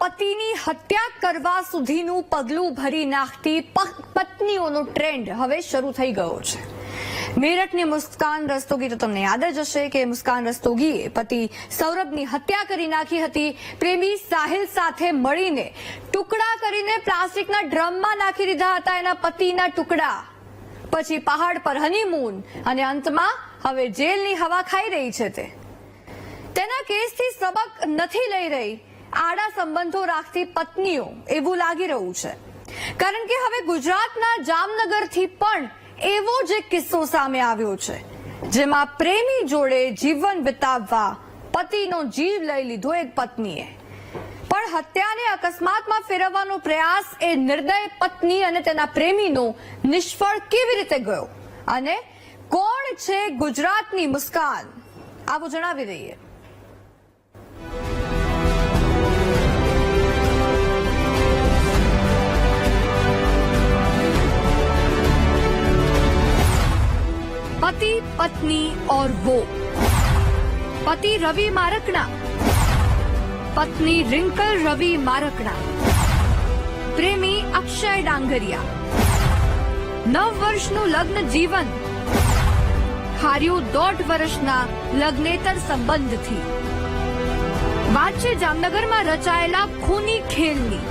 પતિની હત્યા કરવા સુધીનું પગલું ભરી નાખતી પત્નીઓનો ટ્રેન્ડ હવે શરૂ થઈ ગયો છે. મેરઠની મુસ્કાન રસ્તોગી તો તમને યાદ જ હશે કે મુસ્કાન રસ્તોગીએ પતિ સૌરભની હત્યા કરી નાખી હતી. પ્રેમી સાહિલ સાથે મળીને ટુકડા કરીને પ્લાસ્ટિકના ડ્રમમાં નાખી દીધા હતા એના પતિના ટુકડા. પછી પહાડ પર હનીમૂન અને અંતમાં હવે જેલની હવા ખાઈ રહી છે તે. તેના કેસથી સબક નથી લઈ રહી. આડા સંબંધો રાખતી પત્નીઓ એવું લાગી રહ્યું છે. કારણ કે હવે ગુજરાતના જામનગરથી પણ એવો જ કિસ્સો સામે આવ્યો છે. જેમાં પ્રેમી જોડે જીવન વિતાવવા પતિનો જીવ લઈ લીધો એક પત્નીએ. પણ હત્યાને અકસ્માતમાં ફેરવવાનો પ્રયાસ એ નિર્દય પત્ની અને તેના પ્રેમીનો નિષ્ફળ કેવી રીતે ગયો? અને કોણ છે ગુજરાતની મુસ્કાન? આવું જણાવી દઈએ. पत्नी और वो पति रवि मारकड़ा पत्नी रिंकल रवि मारकड़ा પ્રેમી અક્ષય ડાંગરિયા નવ વર્ષનું લગ્ન જીવન હાર્યું દોઢ વર્ષના લગ્નેતર સંબંધથી વાત છે જામનગરમાં રચાયેલા ખૂની ખેલની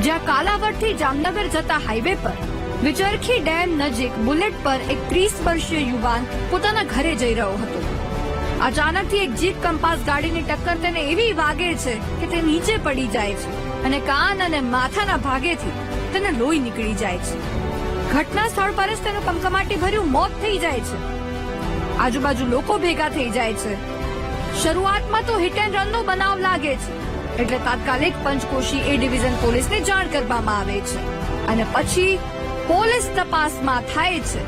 જ્યાં કાલાવડથી જામનગર જતા હાઈવે પર વિચરખી ડેમ નજીક બુલેટ પર એક ત્રીસ વર્ષીય યુવાન પોતાના ઘરે જઈ રહ્યો હતો. અચાનકથી એક જીપ કંપાસ ગાડીની ટક્કર તેને એવી વાગે છે કે તે નીચે પડી જાય છે અને કાન અને માથાના ભાગેથી તેને લોહી નીકળી જાય છે. ઘટના સ્થળ પર જ તેનું કમકમાટી ભર્યું મોત થઈ જાય છે. આજુબાજુ લોકો ભેગા થઈ જાય છે. શરૂઆતમાં તો હિટ એન્ડ રનનો બનાવ લાગે છે. એટલે તાત્કાલિક પંચકોશી એ ડિવિઝન પોલીસને જાણ કરવામાં આવે છે. અને પછી પોલીસ તપાસમાં થાય છે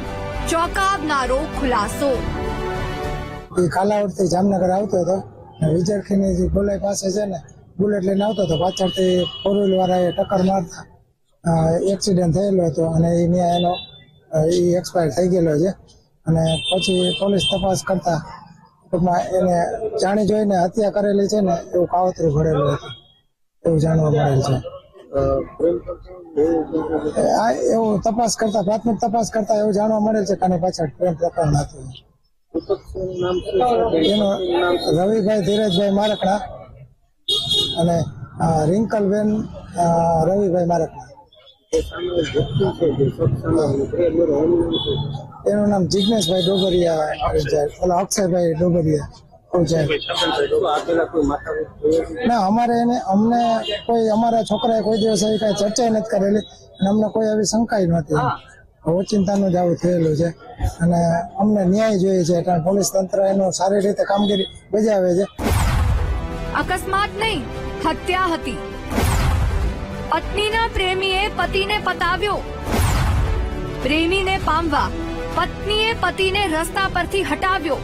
ચોંકાવનારો ખુલાસો. એ કાલાવડથી જામનગર આવતો હતો. વિજરખીની જે ગોલાઈ પાસે છે ને, બુલેટ લઈને આવતો હતો. પાછળથી ફોર વ્હીલ વાળાએ ટક્કર મારતા એક્સિડન્ટ થયેલો હતો અને એ ત્યાં એનો એ એક્સપાયર થઈ ગયેલો છે. અને પછી પોલીસ તપાસ કરતા, ટૂંકમાં એને જાણી જોઈને હત્યા કરેલી છે ને, એવું કાવતરું ઘડેલું હતું. એવું જાણવા મળેલ છે. આ એવું તપાસ કરતા, પ્રાથમિક તપાસ કરતા એવું જાણવા મળે છે કે પાછળ પ્રેમ પ્રકરણ હતું. એનો રવિભાઈ ધીરજભાઈ મારકડા અને રિંકલબેન રવિભાઈ મારકડા એનું નામ જિજ્ઞેશભાઈ ડોગરિયા ઓલા અક્ષયભાઈ ડોગરિયા ના, અમારે એને અમને કોઈ અમારા છોકરાએ કોઈ દિવસ એવી કઈ ચર્ચા નથી કરેલી અને અમને કોઈ એવી શંકાઈ નહોતી. ઓચિંતાનું જ આવું થયેલું છે. અને અમને ન્યાય જોઈએ છે, કારણ પોલીસ તંત્ર એનું સારી રીતે કામગીરી બજાવે છે. અકસ્માત નહીં, હત્યા હતી. પત્નીના પ્રેમીએ પતિને પતાવ્યો. પ્રેમીને પામવા, પત્નીએ પતિને રસ્તા પરથી હટાવ્યો.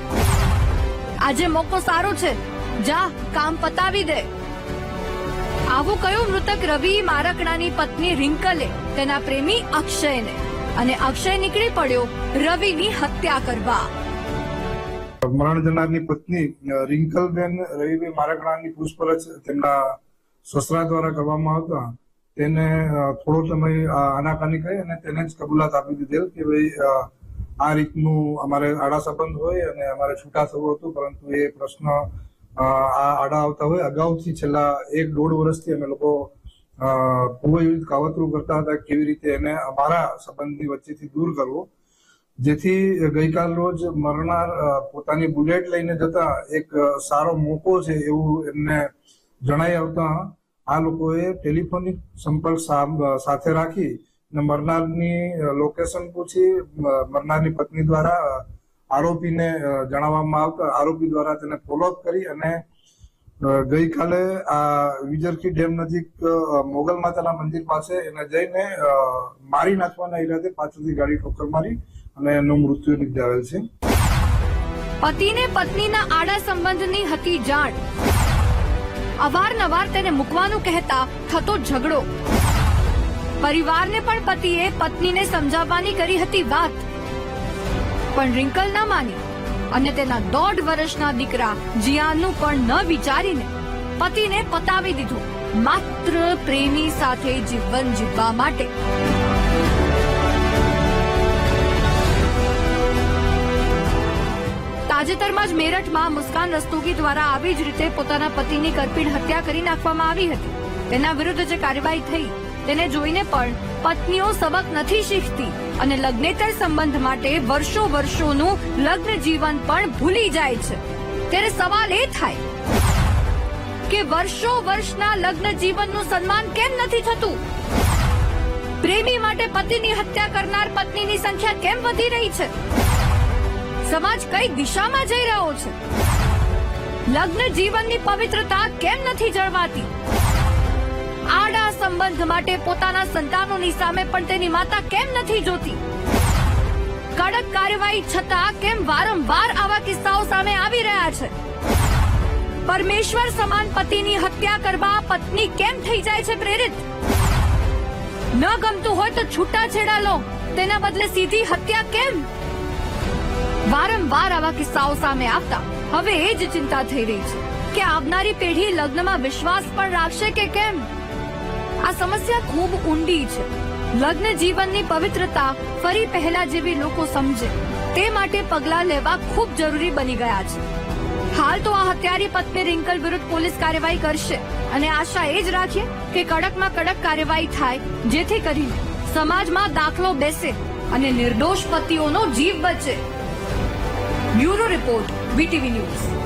આજે મોકો સારો છે. જા કામ પતાવી દે. આવું કયું મૃતક રવિ મારકણાની પત્ની રિંકલે? તેના પ્રેમી અક્ષયને. અને અક્ષય નીકળી પડ્યો રવિની હત્યા કરવા. મરણ જનારની પત્ની અ, રિંકલબેન રવિભાઈ મારકડાની પૂછપરછ તેમના સસરા દ્વારા કરવામાં આવતા. તેને થોડો સમય આનાકાની કરી અને તેને જ કબૂલાત આપી દીધેલ કે ભાઈ આ રીતનું અમારે આડા સંબંધ હોય અને અમારે છૂટા થવું હતું, પરંતુ એ પ્રશ્ન આ આડા આવતા હોય. અગાઉથી છેલ્લા એક દોઢ વર્ષથી અમે લોકો ખૂબ કાવતરું કરતા હતા કેવી રીતે એને અમારા સંબંધની વચ્ચેથી દૂર કરવો. જેથી ગઈકાલ રોજ મરનાર પોતાની બુલેટ લઈને જતા એક સારો મોકો છે એવું એમને જણાઈ આવતા આ લોકોએ ટેલિફોનિક સંપર્ક સાથે રાખી અને મરનારની લોકેશન પૂછી મરનારની પત્ની દ્વારા આરોપીને જણાવવામાં આવતા, આરોપી દ્વારા તેને ફોલોઅપ કરી અને ગઈકાલે આ વિજરખી ડેમ નજીક મોગલ માતાના મંદિર પાસે એને જઈને મારી નાખવાના ઈરાદે પાછળથી ગાડી ઠોકર મારી અને એનું મૃત્યુ નિપજાવેલ છે. પતિને પત્નીના આડા સંબંધની હતી જાણ. અવારનવાર તેને મૂકવાનું કહેતા થતો ઝઘડો. પરિવારને પણ પતિએ પત્નીને સમજાવવાની કરી હતી વાત. પણ રિંકલ ન માની અને તેના દોઢ વર્ષના દીકરા જિયાનનું પણ ન વિચારીને પતિને પતાવી દીધું. માત્ર પ્રેમી સાથે જીવન જીવવા માટે. તાજેતરમાં જ મેરઠમાં મુસ્કાન રસ્તુગી દ્વારા આવી જ રીતે પોતાના પતિની કરપીણ હત્યા કરી નાખવામાં આવી હતી. તેના વિરુદ્ધ જે કાર્યવાહી થઈ તેને જોઈને પણ પત્નીઓ સબક નથી શીખતી અને લગ્નેતર સંબંધ માટે વર્ષો વર્ષોનું લગ્ન જીવન પણ ભૂલી જાય છે. ત્યારે સવાલ એ થાય કે વર્ષો વર્ષના લગ્ન જીવનનું સન્માન કેમ નથી થતું? પ્રેમી માટે પતિની હત્યા કરનાર પત્નીની સંખ્યા કેમ વધી રહી છે? સમાજ કઈ દિશામાં જઈ રહ્યો છે? લગ્ન જીવનની પવિત્રતા કેમ નથી જળવાતી? આડા સંબંધ માટે પોતાના સંતાનોની સામે પણ તેની માતા કેમ નથી જોતી? કડક કાર્યવાહી છતાં કેમ વારંવાર આવા કિસ્સાઓ સામે આવી રહ્યા છે? પરમેશ્વર સમાન પતિની હત્યા કરવા પત્ની કેમ થઈ જાય છે પ્રેરિત? ન ગમતું હોય તો છૂટાછેડા લો. તેના બદલે સીધી હત્યા કેમ? વારંવાર આવા કિસ્સાઓ સામે આવતા. હવે એ જ ચિંતા થઈ રહી છે કે આવનારી પેઢી લગ્નમાં વિશ્વાસ પણ રાખશે કે કેમ? આ સમસ્યા ખૂબ ઊંડી છે. લગ્ન જીવનની પવિત્રતા ફરી પહેલા જેવી લોકો સમજે. તે માટે પગલાં લેવા ખૂબ જરૂરી બની ગયા છે. હાલ તો આ હત્યારી પત્ની રિંકલ વિરુદ્ધ પોલીસ કાર્યવાહી કરશે અને આશા એ જ રાખીએ કે કડકમાં કડક કાર્યવાહી થાય, જેથી કરીને સમાજમાં દાખલો બેસે અને નિર્દોષ પતિઓનો જીવ બચે. Bureau report, VTV news.